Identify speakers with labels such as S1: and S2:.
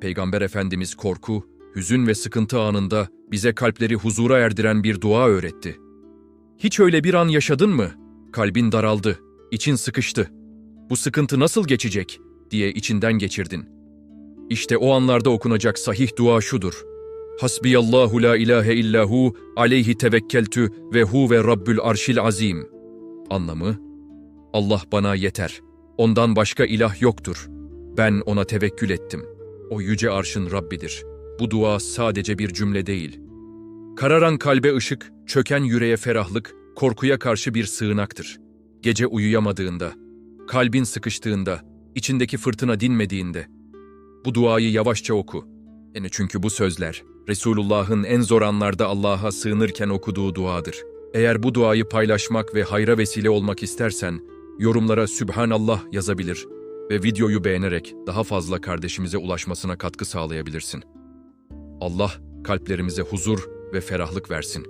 S1: Peygamber Efendimiz korku, hüzün ve sıkıntı anında bize kalpleri huzura erdiren bir dua öğretti. Hiç öyle bir an yaşadın mı? Kalbin daraldı, için sıkıştı. Bu sıkıntı nasıl geçecek diye içinden geçirdin. İşte o anlarda okunacak sahih dua şudur. Hasbiyallahu la ilahe illahu aleyhi tevekkeltü ve hu ve rabbül arşil azim. Anlamı, Allah bana yeter. Ondan başka ilah yoktur. Ben ona tevekkül ettim. O yüce arşın Rabbidir. Bu dua sadece bir cümle değil. Kararan kalbe ışık, çöken yüreğe ferahlık, korkuya karşı bir sığınaktır. Gece uyuyamadığında, kalbin sıkıştığında, içindeki fırtına dinmediğinde. Bu duayı yavaşça oku. Yani çünkü bu sözler, Resulullah'ın en zor anlarda Allah'a sığınırken okuduğu duadır. Eğer bu duayı paylaşmak ve hayra vesile olmak istersen, yorumlara Sübhanallah yazabilir ve videoyu beğenerek daha fazla kardeşimize ulaşmasına katkı sağlayabilirsin. Allah kalplerimize huzur ve ferahlık versin.